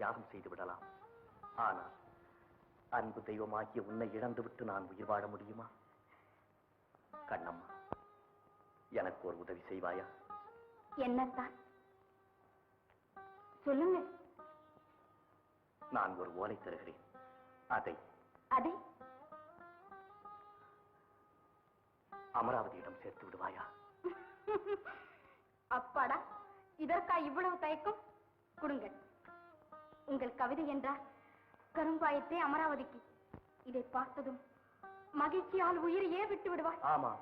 தியாகம் செய்து விடலாம். ஆனால் அன்பு தெய்வமாகிய உன்னை இழந்துவிட்டு நான் உயிர் வாழ முடியுமா? கண்ணம்மா எனக்கு ஒரு உதவி செய்வாயா? என்னத்தான்? சொல்லுங்க நான் ஒரு ஓலை தருகிறேன். அதை அதை? அமராவதியிடம் சேர்த்து விடுவாயா? அப்பாடா இதற்கா இவ்வளவு தயக்கம்? கொடுங்கள். உங்கள் கவிதை என்றால் கரும்பாயத்தே அமராவதிக்கு. இதை பார்த்ததும் மகிழ்ச்சியால் உயிரையே விட்டு விடுவார் ஆமா.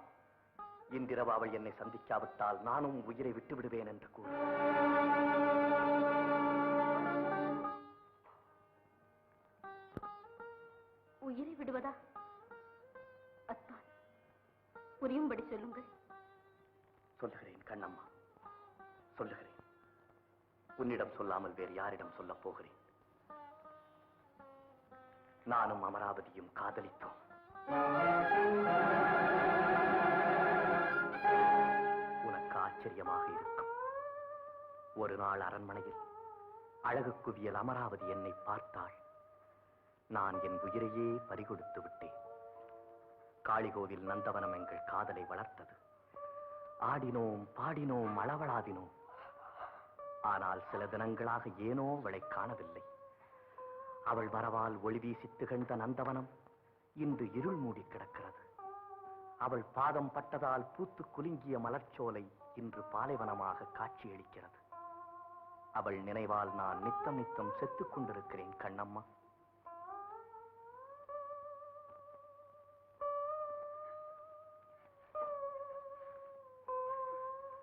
இன்றிரவு அவள் என்னை சந்திக்காவிட்டால் நானும் உயிரை விட்டு விடுவேன் என்று கூறு. உயிரை விடுவதா? அத்தான். புரியும்படி சொல்லுங்கள். சொல்லுகிறேன் கண்ணம்மா. சொல்லுகிறேன். உன்னிடம் சொல்லாமல் வேறு யாரிடம் சொல்லப் போகிறேன்? நானும் அமராவதியும் காதலித்தோம். உனக்கு ஆச்சரியமாக இருக்கும். ஒரு நாள் அரண்மனையில் அழகு குவியல் அமராவதி என்னை பார்த்தாள். நான் என் உயிரையே பறிகொடுத்து விட்டேன். காளிகோவில் நந்தவனம் எங்கள் காதலை வளர்த்தது. ஆடினோம் பாடினோம் அளவளாதினோம். ஆனால் சில தினங்களாக ஏனோ அவளை காணவில்லை. அவள் வரவால் ஒளி வீசி திகழ்ந்த நந்தவனம் இன்று இருள் மூடி கிடக்கிறது. அவள் பாதம் பட்டதால் பூத்து குலுங்கிய மலர்ச்சோலை இன்று பாலைவனமாக காட்சியளிக்கிறது. அவள் நினைவால் நான் நித்தம் நித்தம் செத்துக் கொண்டிருக்கிறேன் கண்ணம்மா.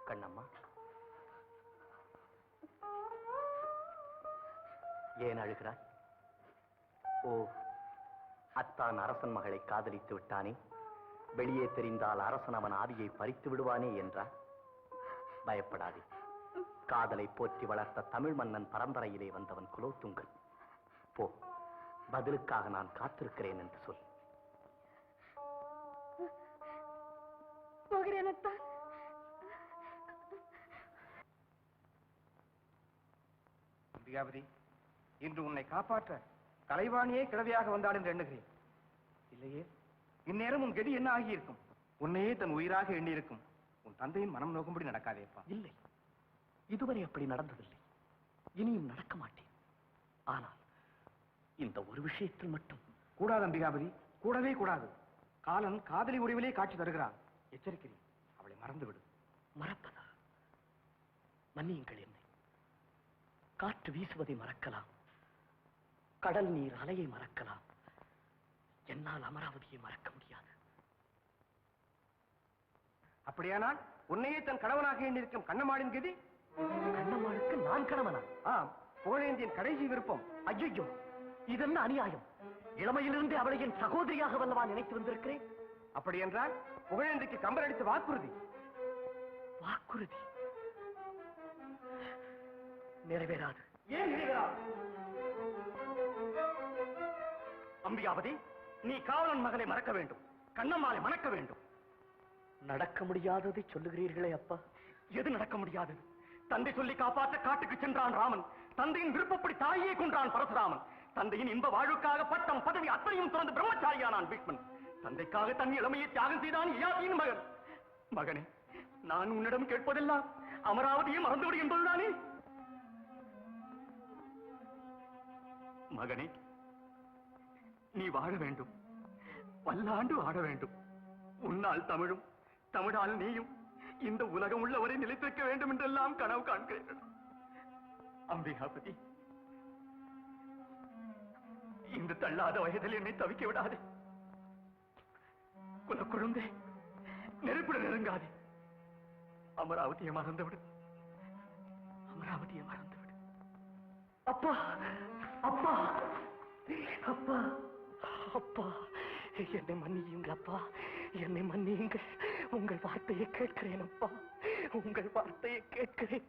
கண்ணம்மா. ஏன் அழுகிறாய்? ஓ அத்தான் அரசன் மகளை காதலித்து விட்டானே? வெளியே தெரிந்தால் அரசன் அவன் ஆவியை பறித்து விடுவானே என்றார் பயப்படாதே. காதலை போற்றி வளர்த்த தமிழ் மன்னன் பரம்பரையிலே வந்தவன் குலோத்துங்கன். போ பதிலுக்காக நான் காத்திருக்கிறேன் என்று சொல். போகிறேன் அம்பிகாபதி இன்று உன்னை காப்பாற்ற கலைவாணியே கிழவியாக வந்தாள் என்று எண்ணுகிறேன். இல்லையே இந்நேரம் உன் கதி என்ன ஆகியிருக்கும்? உன்னையே தன் உயிராக எண்ணியிருக்கும். உன் தந்தையின் மனம் நோக்கும்படி நடக்காதேப்பா. இல்லை இதுவரை அப்படி நடந்ததில்லை. இனியும் நடக்க மாட்டேன். ஆனால் இந்த ஒரு விஷயத்தில் மட்டும். கூடாது அம்பிகாபதி கூடவே கூடாது. காலன் காதலி உரிவிலே காட்சி தருகிறான். எச்சரிக்கிறேன் அவளை மறந்துவிடு. மறப்பதா? மன்னியுங்கள் என்னை. காற்று வீசுவதை மறக்கலாம். கடல் நீர் அலையை மறக்கலாம். என்னால் அமராவதியை மறக்க முடியாது. அப்படியானால் உன்னையே தன் கணவனாக எண்ணிருக்கும் கண்ணம்மாளின் கதி? கண்ணம்மாளுக்கு நான் கணவனா? ஆம் புகழேந்தியின் கடைசி விருப்பம். ஐயோ இதென்ன அநியாயம்? இளமையிலிருந்து அவளை என் சகோதரியாக வல்லவா நினைத்து வந்திருக்கிறேன். அப்படி என்றால் புகழேந்திக்கு கம்பர் அடித்த வாக்குறுதி. வாக்குறுதி? நிறைவேறாது. ஏன் நிறைவேறாது? அம்பியாவதி நீ காவலன் மகளை மறக்க வேண்டும். கண்ணம்மாளை மணக்க வேண்டும். நடக்க முடியாததை சொல்லுகிறீர்களே அப்பா. எது நடக்க முடியாதது தந்தை சொல்லி காப்பாற்ற காட்டுக்கு சென்றான் ராமன். தந்தையின் விருப்பப்படி தாயே கொன்றான் பரசுராமன். தந்தையின் இன்ப வாழ்வுக்காக பட்டம் பதவி அத்தனையும் துறந்து பிரம்மச்சாரியானான் பீஷ்மன். தந்தைக்காக தன் இளமையை தியாகம் செய்தான் இயாசியின் மகன். மகனே நான் உன்னிடம் கேட்பதெல்லாம் அமராவதியை மறந்துவிடு என்பதுதானே? மகனே நீ வாழ வேண்டும். பல்லாண்டு ஆட வேண்டும். உன்னால் தமிழும் தமிழால் நீயும் இந்த உலகம் உள்ளவரை நிலைத்திருக்க வேண்டும் என்றெல்லாம் கனவு காண்கிறீர்கள். அம்பிகாபதி இந்த தள்ளாத வயதில் என்னை தவிக்க விடாதே. குலக்குழந்தை நெருப்புடன் நெருங்காதே. அமராவதியை மறந்துவிடு. அமராவதியை மறந்துவிடு. அப்பா அப்பா அப்பா. அப்பா என்னை மன்னியுங்கள் அப்பா என்னை மன்னியுங்கள் உங்கள் வார்த்தையை கேட்கிறேன் அப்பா உங்கள் வார்த்தையை கேட்கிறேன்.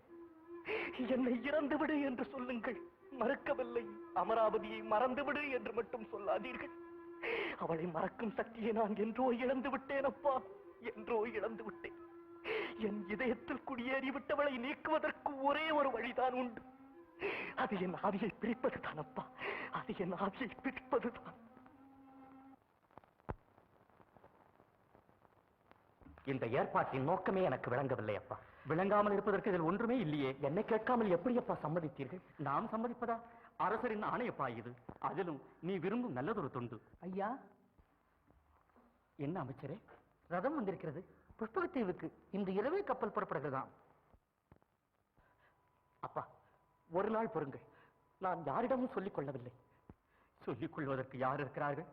என்னை இறந்துவிடு என்று சொல்லுங்கள். மறக்கவில்லை. அமராவதியை மறந்துவிடு என்று மட்டும் சொல்லாதீர்கள். அவளை மறக்கும் சக்தியை நான் என்றோ இழந்து விட்டேன் அப்பா என்றோ இழந்து விட்டேன். என் இதயத்தில் குடியேறி விட்டவளை நீக்குவதற்கு ஒரே ஒரு வழிதான் உண்டு. அது என் ஆவியை பிரிப்பதுதான் அப்பா. அது என் ஆவியை பிரிப்பதுதான் இந்த ஏற்பாட்டின் நோக்கமே எனக்கு விளங்கவில்லை அப்பா. விளங்காமல் இருப்பதற்கு இதில் ஒன்றுமே இல்லையே. என்னை கேட்காமல் எப்படி அப்பா சம்மதித்தீர்கள்? நாம் சம்மதிப்பதா? அரசரின் ஆணையப்பா இது. அதிலும் நீ விரும்பும் நல்லதொரு தொண்டு. ஐயா? என்ன அமைச்சரே? ரதம் வந்திருக்கிறது. புஷ்பகத்தீவுக்கு இன்று இரவே கப்பல் புறப்படுகிறதாம். அப்பா ஒரு நாள் பொறுங்கள். நான் யாரிடமும் சொல்லிக் கொள்ளவில்லை. சொல்லிக் கொள்வதற்கு யார் இருக்கிறார்கள்?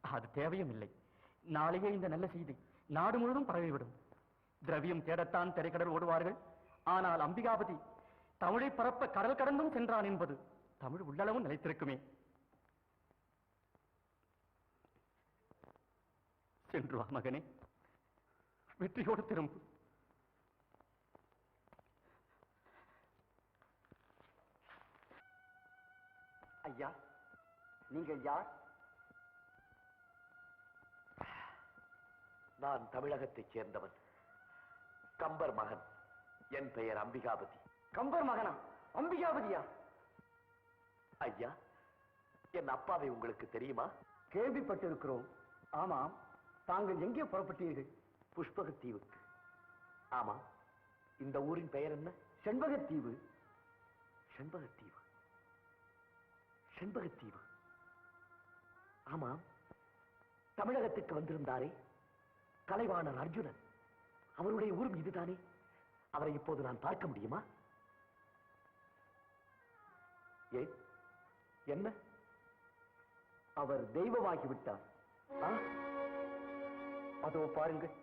அது தேவையும் இல்லை. நாளையே இந்த நல்ல செய்தி நாடு முழுவதும் பரவிவிடும். திரவியம் தேடத்தான் திரைக்கடல் ஓடுவார்கள். ஆனால் அம்பிகாபதி தமிழை பரப்ப கடல் கடந்தும் சென்றான் என்பது தமிழ் உள்ளளவும் நிலைத்திருக்குமே. சென்று வா மகனே. வெற்றியோடு திரும்பு. ஐயா நீங்கள் யார்? நான் தமிழகத்தைச் சேர்ந்தவன். கம்பர் மகன். என் பெயர் அம்பிகாபதி. கம்பர் மகனா? அம்பிகாபதியா? ஐயா என் அப்பாவை உங்களுக்கு தெரியுமா? கேள்விப்பட்டிருக்கிறோம். ஆமாம் தாங்கள் எங்கே புறப்பட்டீர்கள்? புஷ்பகத்தீவுக்கு. ஆமா இந்த ஊரின் பெயர் என்ன? செண்பகத்தீவு. செண்பகத்தீவு. செண்பகத்தீவு. ஆமாம் தமிழகத்துக்கு வந்திருந்தாரே. கலைவாணர் அர்ஜுனன். அவருடைய ஊரும் இதுதானே? அவரை இப்போது நான் பார்க்க முடியுமா? ஏன் என்ன? அவர் தெய்வமாகி விட்டார் அதோ பாருங்கள்.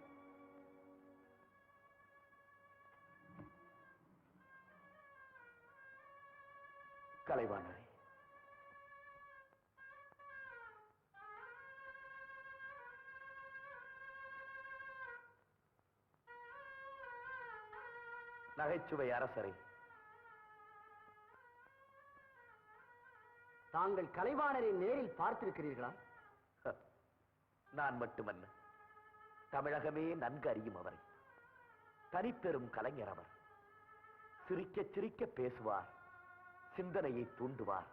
கலைவாணர். நகைச்சுவை அரசரை. தாங்கள் கலைவாணரை நேரில் பார்த்திருக்கிறீர்களா? நான் மட்டுமல்ல. தமிழகமே நன்கு அறியும் அவரை. தனிப்பெரும் கலைஞர் அவர். சிரிக்க சிரிக்க பேசுவார் சிந்தனையை தூண்டுவார்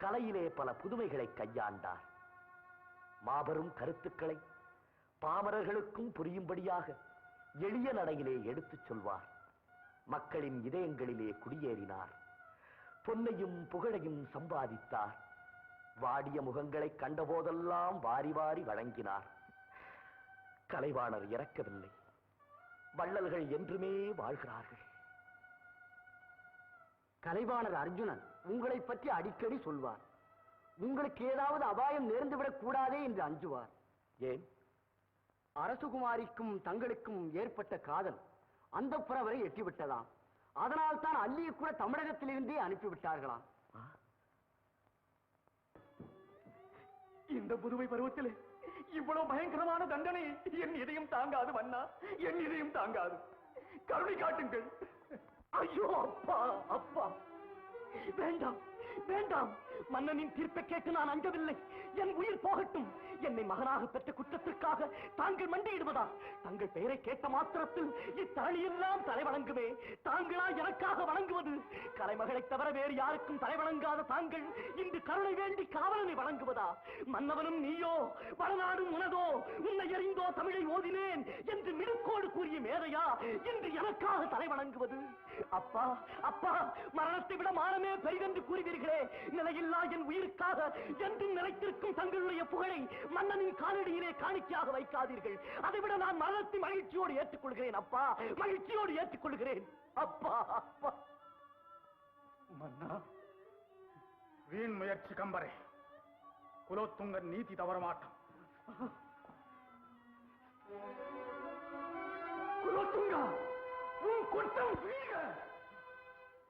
கலையிலே பல புதுமைகளை கையாண்டார். மாபெரும் கருத்துக்களை பாமரர்களுக்கும் புரியும்படியாக எளிய நடையிலே எடுத்துச் சொல்வார். மக்களின் இதயங்களிலே குடியேறினார். பொன்னையும் புகழையும் சம்பாதித்தார். வாடிய முகங்களை கண்டபோதெல்லாம் வாரி வாரி வழங்கினார். கலைவாணர் இறக்கவில்லை. வள்ளல்கள் என்றுமே வாழ்கிறார்கள். கலைவாணர் அர்ஜுனன் உங்களை பற்றி அடிக்கடி சொல்வார். உங்களுக்கு ஏதாவது அபாயம் நேர்ந்துவிடக் கூடாதே என்று அஞ்சுவார். ஏன்? அரசுகுமாரிக்கும் தங்களுக்கும் ஏற்பட்ட காதல் அந்த புறவரை எட்டிவிட்டதாம். அதனால் தான் அல்லியை கூட தமிழகத்திலிருந்தே அனுப்பிவிட்டார்களாம் இந்த புதுமை பருவத்தில் இவ்வளவு பயங்கரமான தண்டனை என் இதயம் தாங்காது வண்ணா என் இதயம் தாங்காது. கருணை காட்டுங்கள். ஐயோ அப்பா அப்பா. வேண்டாம் வேண்டாம். மன்னனின் தீர்ப்பை கேட்டு நான் அஞ்சவில்லை. என் உயிர் போகட்டும். என்னை மகனாக பெற்ற குற்றத்திற்காக தாங்கள் மண்டியிடுவதா? தங்கள் பெயரை கேட்ட மாத்திரத்தில் இத்தரணியெல்லாம் தலை வணங்குவே தாங்களா எனக்காக வணங்குவது. கலைமகளை தவிர வேறு யாருக்கும் தலை வணங்காத தாங்கள் இன்று கருணை வேண்டி காவலனை வணங்குவதா? மன்னவனும் நீயோ வடநாடும் உனதோ உன்னை எறிந்தோ தமிழை ஓதினேன் என்று மிடுக்கோடு கூறிய மேதையா இன்று எனக்காக தலை வணங்குவது அப்பா அப்பா மரணத்தை விட மானமே பெரிதென்று கூறுவீர்களே. நிலையில்லா என் உயிருக்காக என்றும் நிலைத்திருக்கும் தங்களுடைய புகழை மன்னனின் காலடியிலே காணிக்கையாக வைக்காதீர்கள். அதைவிட நான் மரணத்தை மகிழ்ச்சியோடு ஏற்றுக்கொள்கிறேன் அப்பா. மகிழ்ச்சியோடு ஏற்றுக்கொள்கிறேன். அப்பா அப்பா. மன்னா வீண் முயற்சி கம்பரே. குலோத்துங்கன் நீதி தவறமாட்டான். குலோத்துங்கா உன் குற்றம் வீழ